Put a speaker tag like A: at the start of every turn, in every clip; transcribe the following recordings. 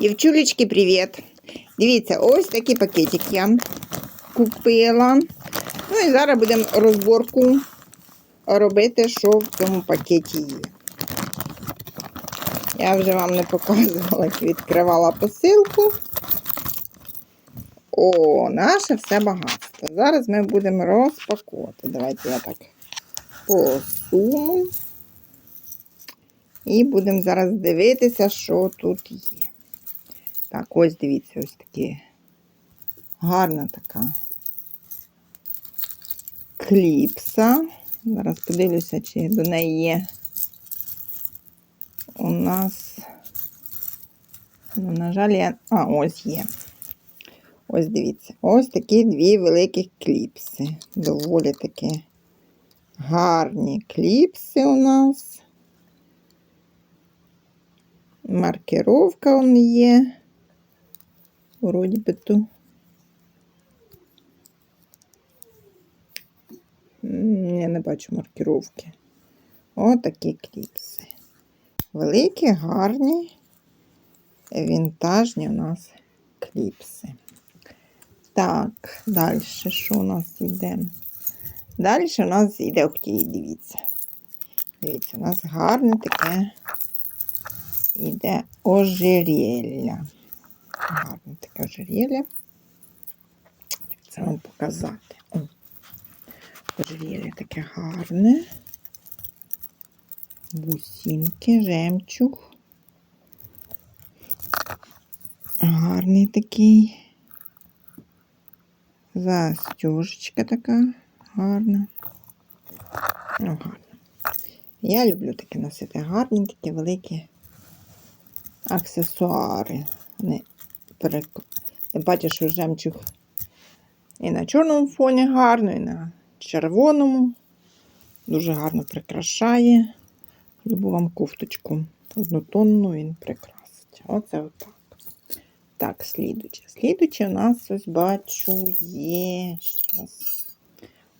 A: Дівчулечки, привіт! Дивіться, ось такий пакетик я купила. Ну і зараз будемо розборку робити, що в цьому пакеті є. Я вже вам не показувала, як відкривала посилку. О, наше все багатство. Зараз ми будемо розпакувати. Давайте я так посуну. І будемо зараз дивитися, що тут є. Так, ось дивіться, ось такі гарна така кліпса. Зараз подивлюся, чи до неї є у нас. Ну, на жаль, я... А, ось є. Ось дивіться. Ось такі дві великі кліпси. Доволі такі гарні кліпси у нас. Маркировка он є. Вроді би ту. Я не бачу маркировки. Отакі кліпси. Великі, гарні, вінтажні у нас кліпси. Так, далі що у нас йде? Далі у нас йде охті, дивіться. Дивіться, у нас гарне таке йде ожерелья. Гарне таке ожерелья. Це вам показати. О, ожерелья таке гарне. Бусинки, жемчуг. Гарний такий. Застежечка така гарна. Ну, гарна. Я люблю такі носити гарні, такі великі аксесуари. Не перек... Тим що жемчуг і на чорному фоні гарно, і на червоному. Дуже гарно прикрашає. Любу вам кофточку. Однотонну він прикрасить. Оце отак. Так, слідуче. Слідуче у нас ось бачу є. Щас.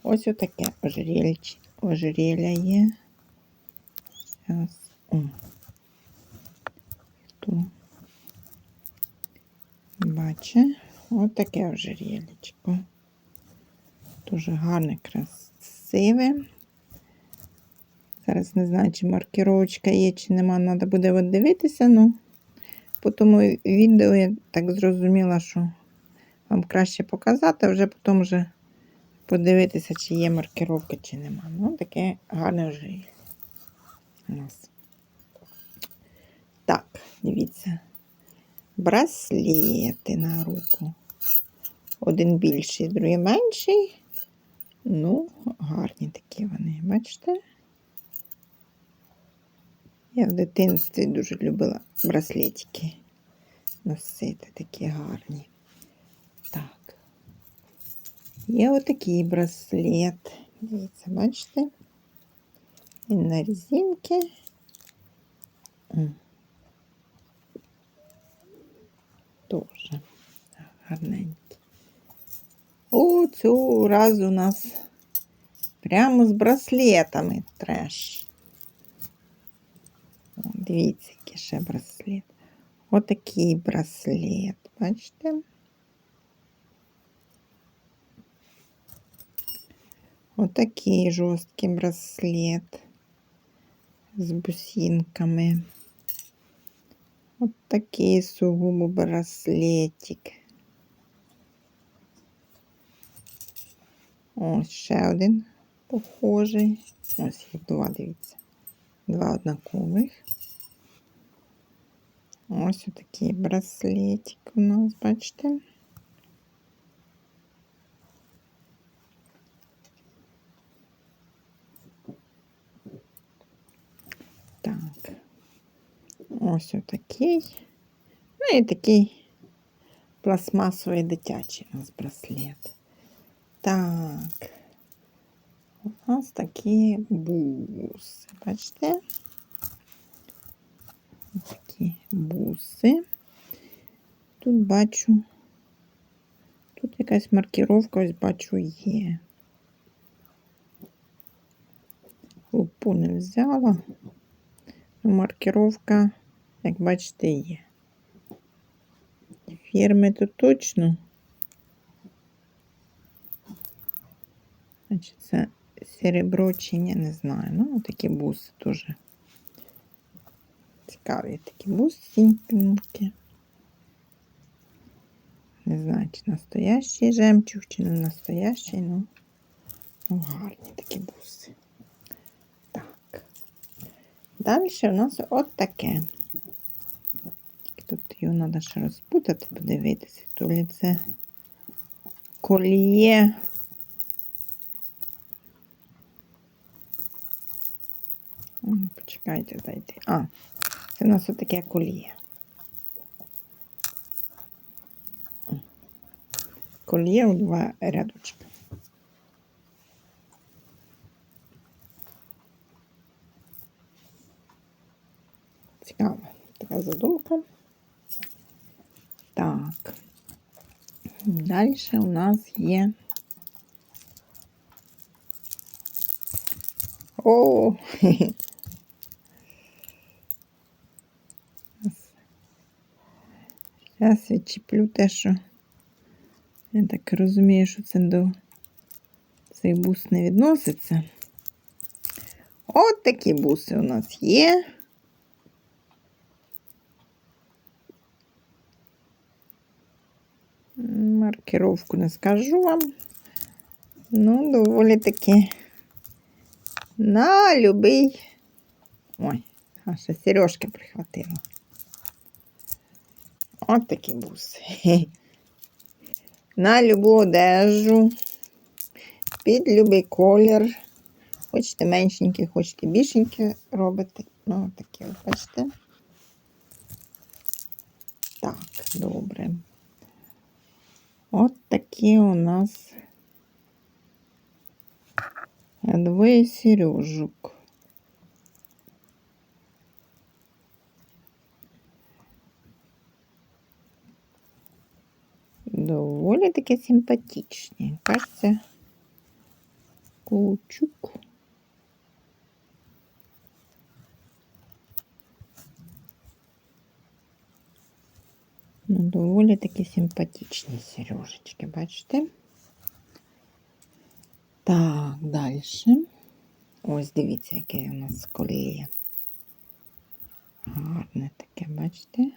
A: Ось отаке ожерелье. Є. Зараз. Хто бачить? Ось таке ожерельечко. Дуже гарне, красиве. Зараз не знаю, чи маркировочка є, чи нема, треба буде от дивитися. Ну, по тому відео я так зрозуміла, що вам краще показати, а вже потім вже подивитися, чи є маркировка, чи нема. Ну, таке гарне ожерелье у нас. Так, дивіться. Браслети на руку. Один більший, другий менший. Ну, гарні такі вони, бачите? Я в дитинстві дуже любила браслетики носити, такі гарні. Так. Є отакий браслет. Дивіться, бачите? Він на резинки. Тоже гарненький. О, цього разу у нас прямо з браслетами треш. О, дивіться, який ще браслет. Отакий браслет, бачите? Отакий жорсткий браслет з бусинками. От такий сугубо браслетик. Ось ще один похожий. Ось їх два, дивіться. Два однакових. Ось отакий браслетик у нас, бачите? Так. Ось отакий. Ну і такий пластмасовий дитячий у нас браслет. Так. У нас такі буси. Бачите? Такі буси. Тут бачу, тут якась маркировка, ось бачу, є. Лупу не взяла. Ну, маркировка, як бачите, є. фірми, то точно. Значить, це серебро чи ні, не знаю. Ну, такі буси теж. Цікаві такі бусинки. Не знаю, чи настоящий жемчуг, чи не настоящий, ну, ну гарні такі буси. Так. Далі у нас от таке. Його треба ще розпутати, подивитися. То ли це коліє. Почекайте, дайте. А, це у нас отаке коліє. Коліє у два рядочки. Цікава така задумка. Так. Далі у нас є. О! Зараз відчіплю те, що я так розумію, що це до цей бус не відноситься. От такі буси у нас є. Маркировку не скажу вам. Ну, доволі таки на любий. Ой, а ще сережки прихватила. От такі буси. На любу одежу, під любий колір. Хочете меншенькі, хочете більшенькі робити. Ну, такі, бачите. Так, добре. От такі у нас двоє сережок. Доволі таки симпатичні. Кажеться, каучук. Ну, доволі таки симпатичні сережечки, бачите? Так, далі. Ось дивіться, яке у нас коліє. Гарне таке, бачите?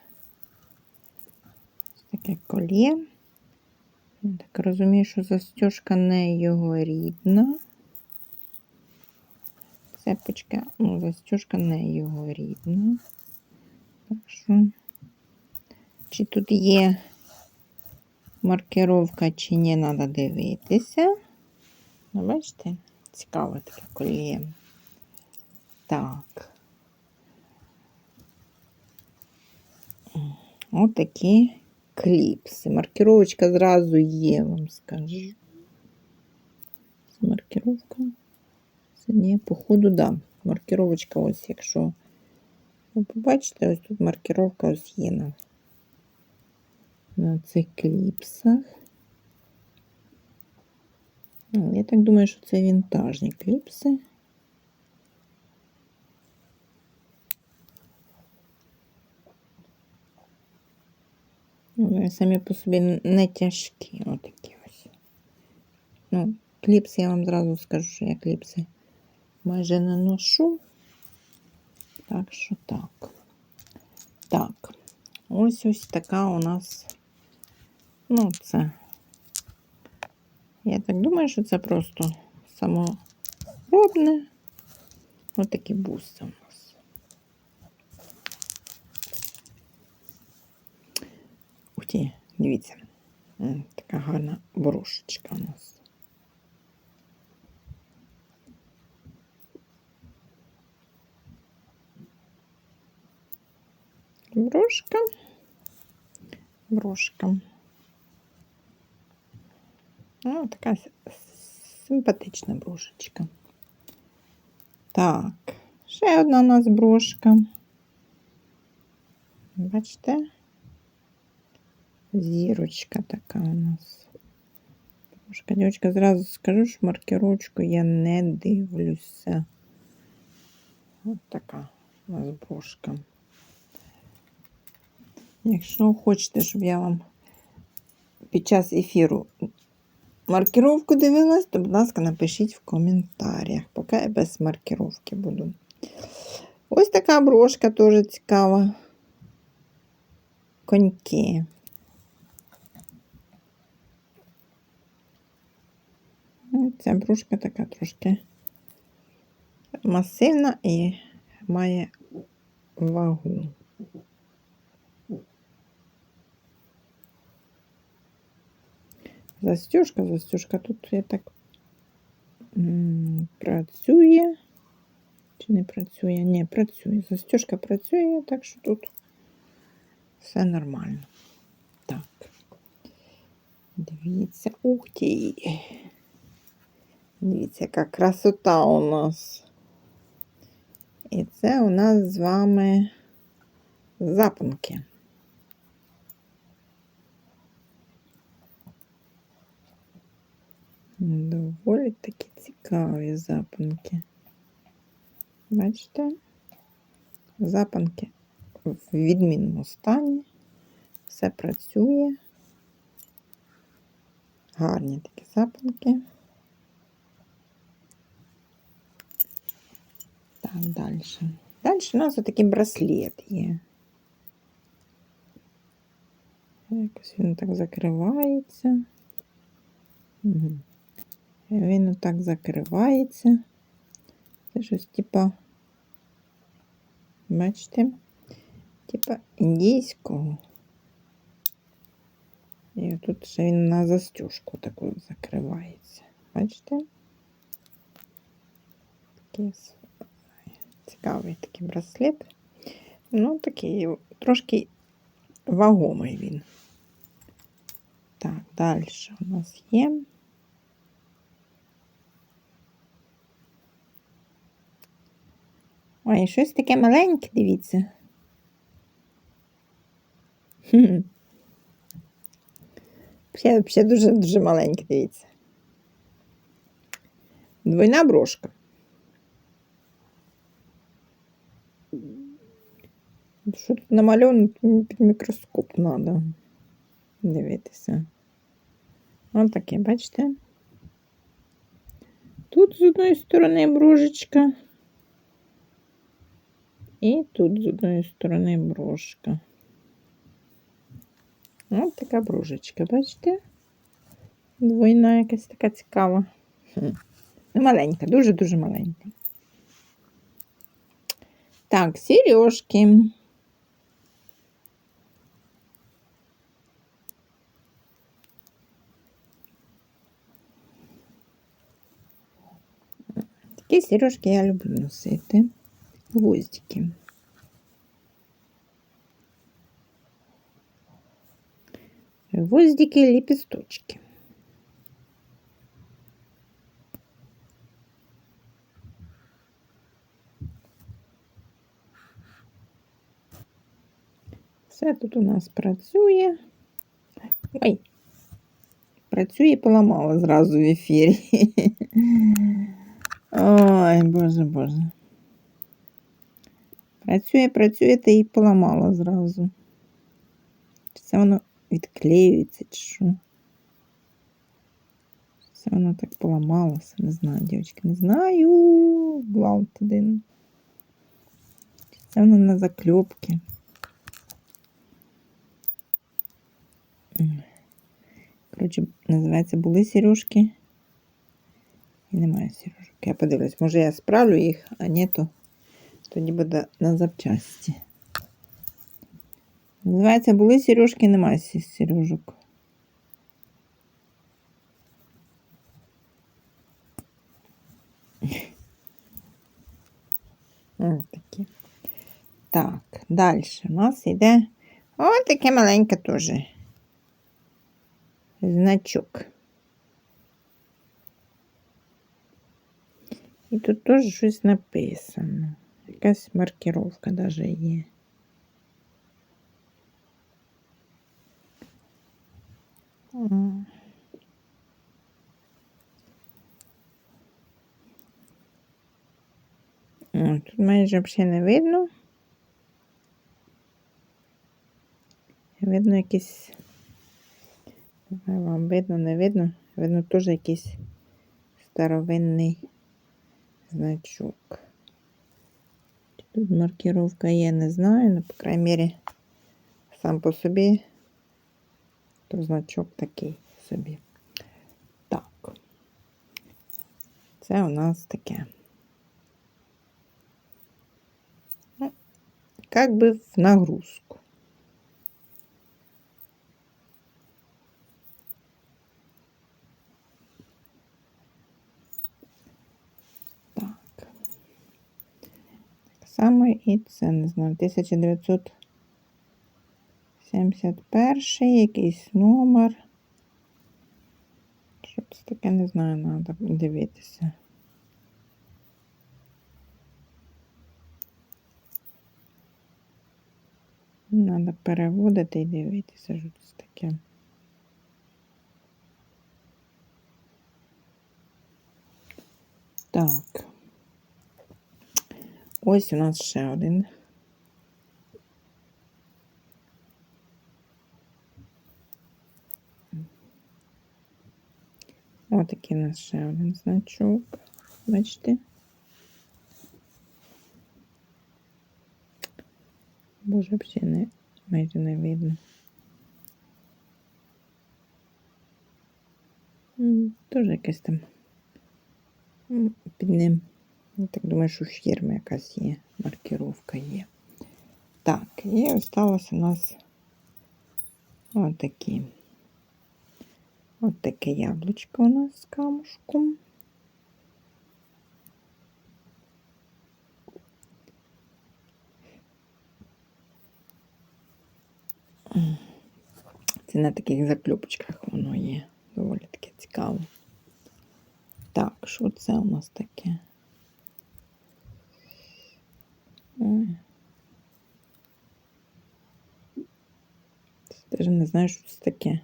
A: Ось таке коліє. Так розумію, що застежка не його рідна. Цепочка, ну, застежка не його рідна. Так що, чи тут є маркировка, чи ні, треба дивитися. Ну, бачите, цікаве таке коліє. Так. Ось такі кліпси. Маркировочка зразу є, вам скажу. Маркировка. Це ні, походу, да. Маркировочка ось, якщо ви побачите, ось тут маркировка ось є на, на цих кліпсах. Я так думаю, що це вінтажні кліпси. Вони самі по собі не тяжкі, отакі ось. Ну, кліпси я вам зразу скажу, що я кліпси майже не ношу. Так що так. Так, ось ось така у нас. Ну, це. Я так думаю, що це просто саморобне. Ось такі буси у нас. Ух ті, дивіться. М, Така гарна брошечка у нас. Брошка. Брошка. Ну, така симпатична брошечка. Так, ще одна у нас брошка. Бачите? Зірочка така у нас. Брошка, дівчатка, зразу скажу, що маркировочку я не дивлюся. Ось така у нас брошка. Якщо хочете, щоб я вам під час ефіру маркировку дивилась, то, будь ласка, напишіть в коментарях, поки я без маркировки буду. Ось така брошка теж цікава. Коньки. Ну, Ця брошка така трошки масивна і має вагу. Застежка, застежка тут я так працює. Чи не працює? Ні, працює. Застежка працює, так що тут все нормально. Так. Дивіться, ух ти. Дивіться, яка красота у нас. І це у нас з вами запонки. Доволі такі цікаві запонки. Бачите? Запонки в відмінному стані. Все працює. Гарні такі запонки. Так, далі. Далі у нас отакий браслет є. Якось він так закривається. Угу. Він отак закривається. Це щось типа, бачите, типа індійського. І тут ще він на застюжку таку закривається. Бачите? Такий цікавий такий браслет. Ну, такий трошки вагомий він. Так, далі у нас є. Ой, щось таке маленьке, дивіться. Хм. Ще дуже-дуже маленьке, дивіться. Двойна брошка. Що тут намальовано, під мікроскоп треба дивитися. Ось таке, бачите? Тут з одної сторони брошечка. І тут з одної сторони брошка. Ось така бружечка, бачите? Двойна якась така цікава. Маленька, дуже-дуже маленька. Так, сережки. Такі сережки я люблю носити. Гвоздики. Гвоздики, лепесточки. Все тут у нас працює. Ой, працює і поламала зразу в ефірі. Ой, боже, боже. Працює, працює та і поламала зразу. Це воно відклеюється, чи що. Це воно так поламалося. Не знаю, дівчатки, не знаю. Гвалт один. Це воно на закльопки. Коротше, називається були сережки. І немає сережок. Я подивлюсь, може я справлю їх, а ні, то тоді буде на запчасті. Називається, були сережки, немає сережок. Ось такі. Так, далі у нас йде ось таке маленьке теж значок. І тут теж щось написано. Якась маркировка даже є. О, тут майже взагалі не видно. Видно якийсь Вам видно, не видно. Видно, теж якийсь старовинний значок. Тут маркировка є, не знаю, але, по крайній мірі, сам по собі, то значок такий собі. Так. Це у нас таке. Ну, Как би в нагрузку. Так. Так само і це, не знаю, 1971 якийсь номер. Що це таке, не знаю, треба дивитися. Треба переводити і дивитися, що це таке. Так. Ось у нас ще один. Ось такий у нас ще один значок. Бачите? Боже, взагалі не, майже не видно. Теж якесь там під ним. Я так думаю, що фірма якась є, маркировка є. Так, і осталось у нас отакі. От таке яблучко у нас з камушком. Це на таких закльопочках воно є. Доволі таке цікаво. Так, що це у нас таке? Даже не знаю, що це таке.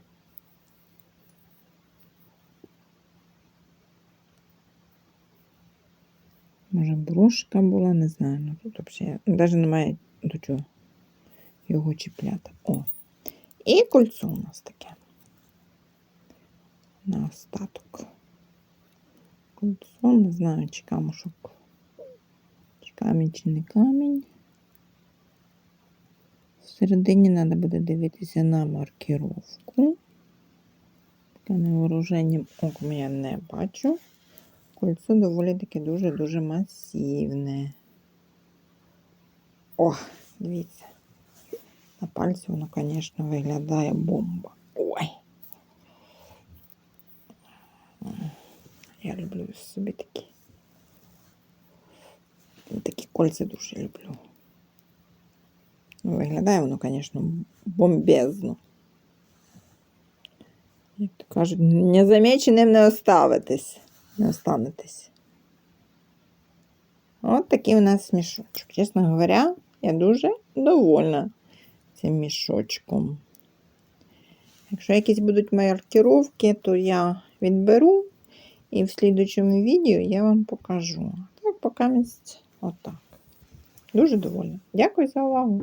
A: Може, брошка була, не знаю. Ну тут взагалі навіть немає до чого його чіпляти. О. І кольцо у нас таке. На остаток. Кольцо, не знаю, чи камушок. Чи камінь, чи не камінь. Всередині треба буде дивитися на маркировку. Таке невооруженням оком я не бачу. Кольцо доволі таки дуже-дуже масивне. О, дивіться. На пальці воно, звісно, виглядає бомба. Ой. Я люблю собі такі. Такі кольця дуже люблю. Ну, Виглядає воно, звісно, бомбезно. Як то кажуть, незаміченим не оставитесь. Не останетесь. От такий у нас мішочок. Чесно говоря, я дуже довольна цим мішочком. Якщо якісь будуть маркировки, то я відберу і в слідучому відео я вам покажу. Так, поки місць отак. Дуже довольна. Дякую за увагу.